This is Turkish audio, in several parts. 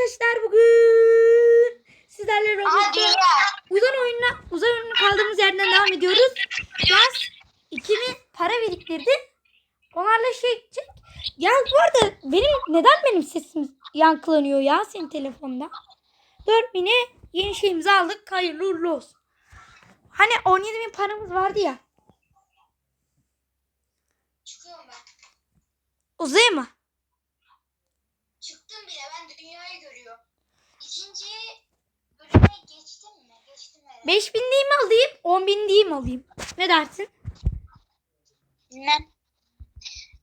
arkadaşlar bugün sizlerle Roblox'ta uzun oyununa uzun oyununa kaldığımız yerden devam ediyoruz. Yaz 2000 para biriktirdi. Onlarla şey gidecek. Ya bu arada benim neden benim sesim yankılanıyor ya senin telefonda? 4000'e yeni şeyimizi aldık. Hayırlı uğurlu olsun. Hani 17 bin paramız vardı ya. Çıkıyorum ben. Uzay mı? İkinci bölüme geçtim mi? Geçtim herhalde. 5000 diyeyim alayım? 10 bin diyeyim mi alayım? Ne dersin? Bilmem.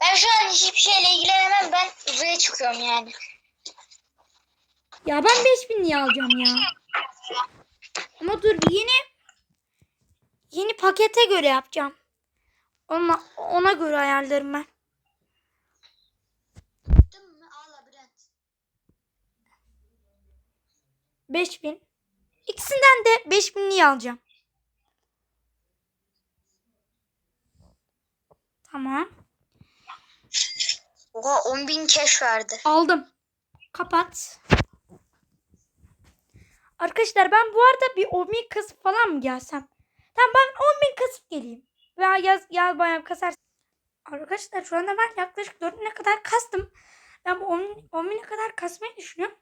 Ben şu an hiçbir şeyle ilgilenemem. Ben uzaya çıkıyorum yani. Ya ben 5000 niye alacağım ya? Ama dur yeni yeni pakete göre yapacağım. Ona, ona göre ayarlarım ben. Çıktım mı? Aa labirent. 5000. İkisinden de 5000 niye alacağım? Tamam. Oha 10 bin keş verdi. Aldım. Kapat. Arkadaşlar ben bu arada bir 10 bin kasıp falan mı gelsem? Tamam ben 10 bin kasıp geleyim. Veya yaz, yaz bayağı kasar. Arkadaşlar şu anda ben yaklaşık 4 bine kadar kastım. Ben bu 10, bin- 10 bine kadar kasmayı düşünüyorum.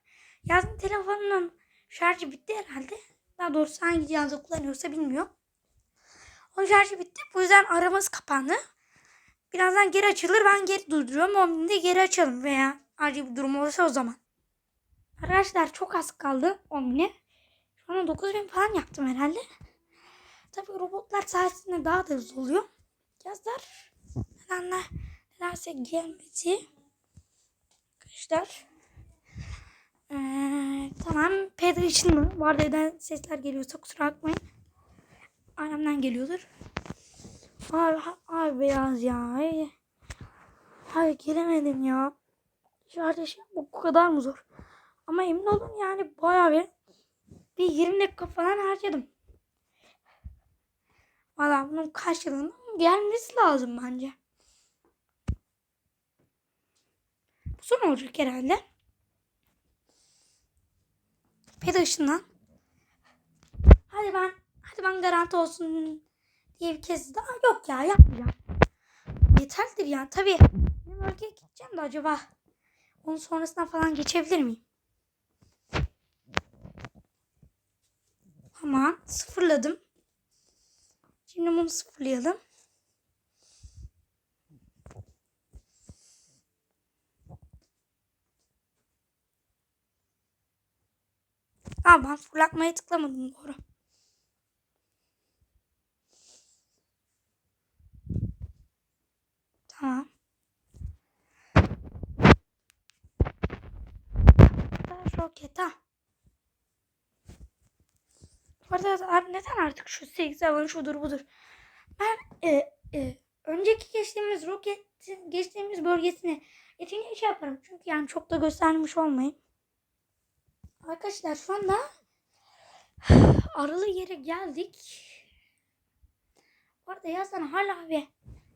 Yazın telefonunun şarjı bitti herhalde. Daha doğrusu hangi cihazı kullanıyorsa bilmiyorum. O şarjı bitti. Bu yüzden aramız kapandı. Birazdan geri açılır. Ben geri durduruyorum. 10 binde geri açalım veya acil bir durum olursa o zaman. Arkadaşlar çok az kaldı 10 bine. Şu an 9 bin falan yaptım herhalde. Tabii robotlar sayesinde daha da hızlı oluyor. Yazlar nedenler nedense gelmedi. Arkadaşlar. Ee, tamam. Pedro için mi? Bu arada neden sesler geliyorsa kusura bakmayın. Annemden geliyordur. Abi, abi beyaz ya. Ay, ay gelemedim ya. Şarjı şey bu kadar mı zor? Ama emin olun yani bayağı bir bir 20 dakika falan harcadım. Valla bunun karşılığının gelmesi lazım bence. Bu son olacak herhalde. Pedi ışından. Hadi ben hadi ben garanti olsun diye bir kez daha yok ya yapmayacağım. Yeterlidir yani tabii. Benim ülkeye gideceğim de acaba onun sonrasına falan geçebilir miyim? Tamam sıfırladım. Şimdi bunu sıfırlayalım. Aa ben fırlatmaya tıklamadım doğru. Tamam. Roket ha. Bu arada abi neden artık şu 8 alın şudur budur. Ben e, e, önceki geçtiğimiz roketin geçtiğimiz bölgesine yetince şey yaparım. Çünkü yani çok da göstermiş olmayayım. Arkadaşlar şu anda aralı yere geldik. Bu arada yazdan hala bir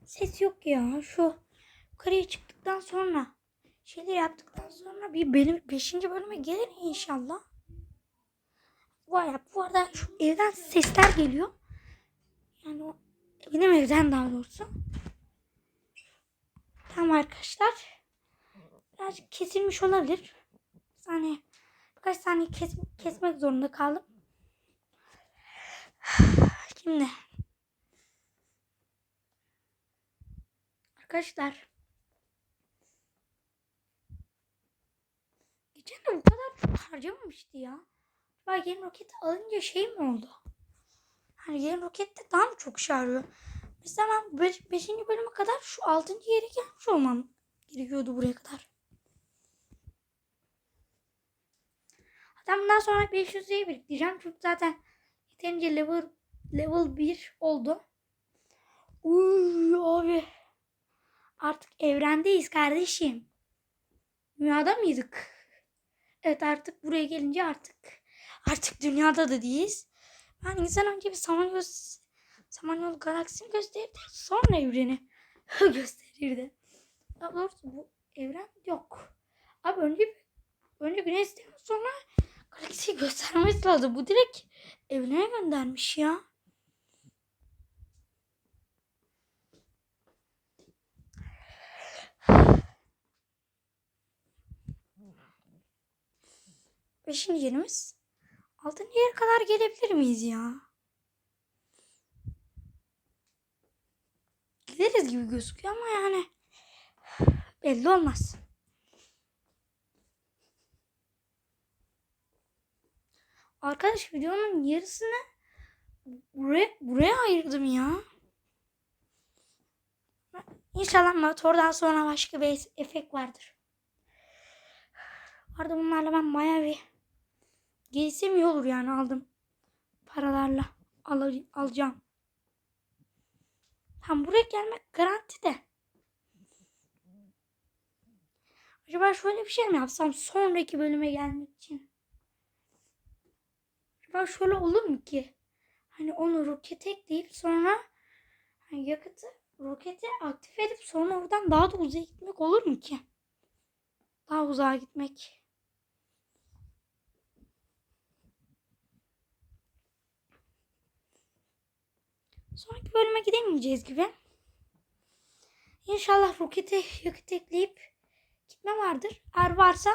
ses yok ya. Şu yukarıya çıktıktan sonra şeyler yaptıktan sonra bir benim 5. bölüme gelir inşallah. Vay bu arada şu evden sesler geliyor. Yani o benim evden daha doğrusu. Tamam arkadaşlar. Birazcık kesilmiş olabilir. Bir saniye. Birkaç saniye kes, kesmek zorunda kaldım. Şimdi. Arkadaşlar. Geçen de bu kadar harcamamıştı ya. Bak yeni roketi alınca şey mi oldu? Hani yeni rokette daha mı çok arıyor? Mesela ben 5. bölüme kadar şu 6. yere gelmiş olmam gerekiyordu buraya kadar. Hatta bundan sonra 500'e biriktireceğim. Çünkü zaten yeterince level level 1 oldu. Uy abi. Artık evrendeyiz kardeşim. Dünyada mıydık? Evet artık buraya gelince artık artık dünyada da değiliz. Ben insan önce bir Samanyolu, Samanyolu galaksisini gösterirdi. Sonra evreni gösterirdi. Daha doğrusu bu evren yok. Abi önce önce güneş sistemi sonra galaksiyi göstermesi lazım. Bu direkt evine göndermiş ya. Beşinci yerimiz. Altıncı yere kadar gelebilir miyiz ya? Gideriz gibi gözüküyor ama yani belli olmaz. Arkadaş videonun yarısını buraya, buraya ayırdım ya. İnşallah motordan sonra başka bir efekt vardır. Vardı bunlarla ben bayağı bir Gelsem iyi olur yani aldım. Paralarla al alacağım. Tam buraya gelmek garanti de. Acaba şöyle bir şey mi yapsam sonraki bölüme gelmek için? Acaba şöyle olur mu ki? Hani onu rokete ekleyip sonra hani yakıtı rokete aktif edip sonra oradan daha da uzağa gitmek olur mu ki? Daha uzağa gitmek. Sonraki bölüme gidemeyeceğiz gibi. İnşallah rokete yakıt ekleyip gitme vardır. Eğer varsa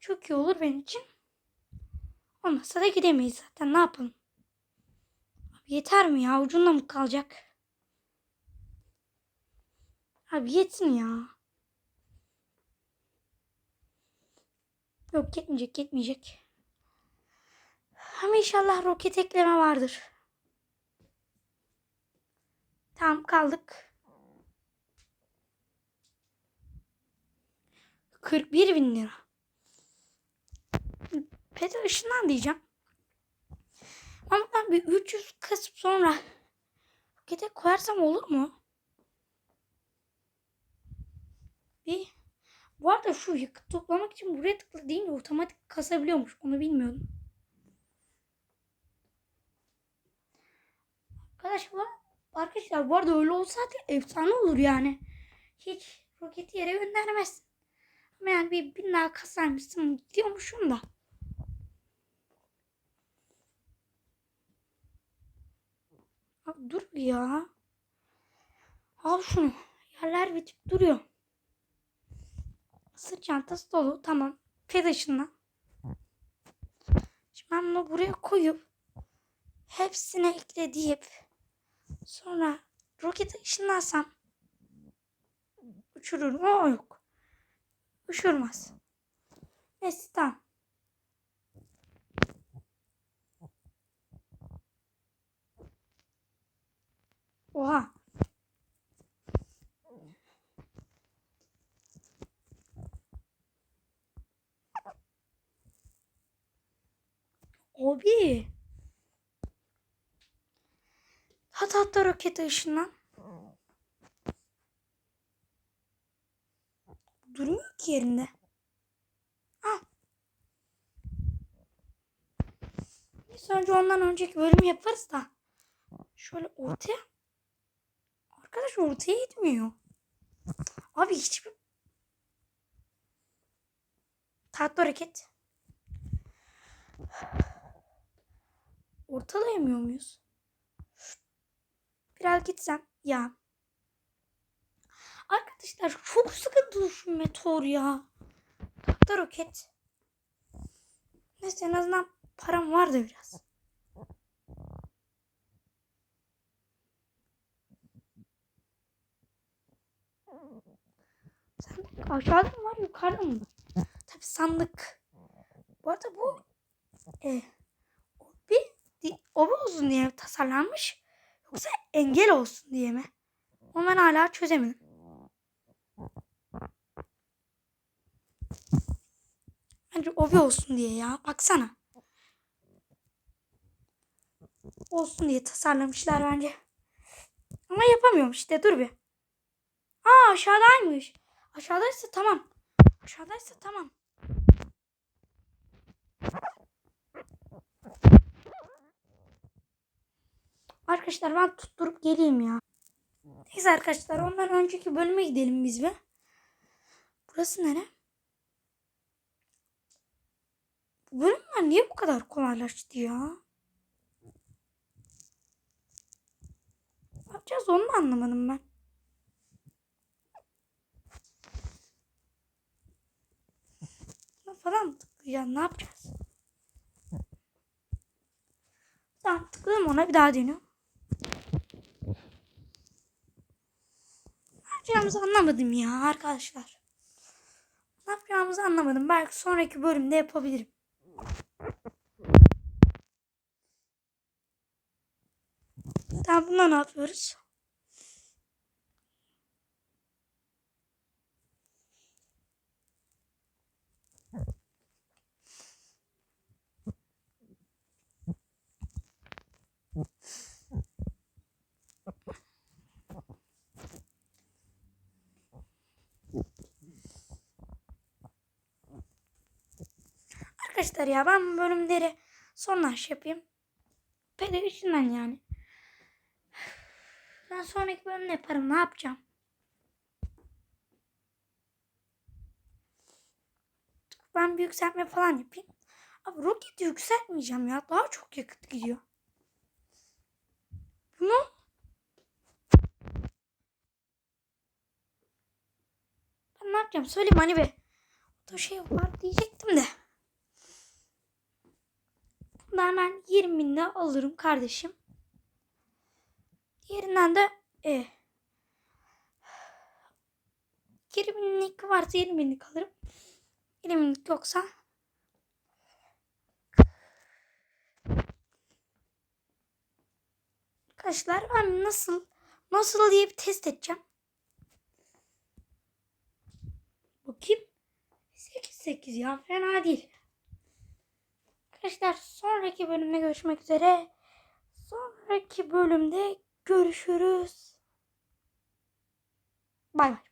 çok iyi olur benim için. Olmazsa da gidemeyiz zaten. Ne yapalım? Abi yeter mi ya? Ucunda mı kalacak? Abi yetsin ya. Yok yetmeyecek yetmeyecek. Ama inşallah roket ekleme vardır. Tamam kaldık. 41 bin lira. Pete ışından diyeceğim. Ama ben bir 300 kasıp sonra rokete koyarsam olur mu? Bir bu arada şu yakıt toplamak için buraya tıkla deyince otomatik kasabiliyormuş. Onu bilmiyordum. Arkadaşlar Arkadaşlar bu arada öyle olsaydı efsane olur yani. Hiç roketi yere göndermez. Ama yani bir bin daha kasarmışsın diyormuşum da. Dur ya. Al şunu. Yerler bitip duruyor. Sırt çantası dolu. Tamam. Fed ışığından. Şimdi ben bunu buraya koyup hepsine ekle deyip Sonra roketi ışınlarsam uçurur mu? O yok. Uçurmaz. Neyse tamam. Oha. Abi. Hat hatta roket ışından. Durmuyor ki yerinde. Al. Biz önce ondan önceki bölümü yaparız da. Şöyle ortaya. Arkadaş ortaya gitmiyor. Abi hiçbir... Tatlı hareket. Ortalayamıyor muyuz? Biraz gitsem. Ya. Arkadaşlar çok sıkıntı şu meteor ya. Hatta roket. Neyse en azından param vardı biraz. Sandık aşağıda mı var yukarıda mı? Tabi sandık. Bu arada bu e, obi uzun diye tasarlanmış. Yoksa engel olsun diye mi? Onu ben hala çözemedim. Bence obi olsun diye ya. Baksana. Olsun diye tasarlamışlar bence. Ama yapamıyorum işte. Dur bir. Aa aşağıdaymış. Aşağıdaysa tamam. Aşağıdaysa tamam. Arkadaşlar ben tutturup geleyim ya. Neyse arkadaşlar ondan önceki bölüme gidelim biz be. Burası nere? Bu bölümler niye bu kadar kolaylaştı ya? Ne yapacağız onu da anlamadım ben. Buna falan mı tıklayacağız? Ne yapacağız? Tamam tıkladım ona bir daha deniyorum. Ne yapacağımızı anlamadım ya arkadaşlar. Ne yapacağımızı anlamadım. Belki sonraki bölümde yapabilirim. Tamam bunda ne yapıyoruz? Arkadaşlar ya ben bölümleri sonra şey yapayım. Pedagojinden yani. Ben sonraki bölümde yaparım. Ne yapacağım? Ben bir yükseltme falan yapayım. Abi roketi yükseltmeyeceğim ya. Daha çok yakıt gidiyor. Bunu ben ne yapacağım? Söyleyeyim hani be. Orada şey var diyecektim de. Bunu hemen 20 binde alırım kardeşim. Diğerinden de e, 20 binlik varsa 20 binlik alırım. 20 binlik yoksa Arkadaşlar ben nasıl nasıl diye bir test edeceğim. Bakayım. 8 8 ya fena değil. Arkadaşlar sonraki bölümde görüşmek üzere. Sonraki bölümde görüşürüz. Bay bay.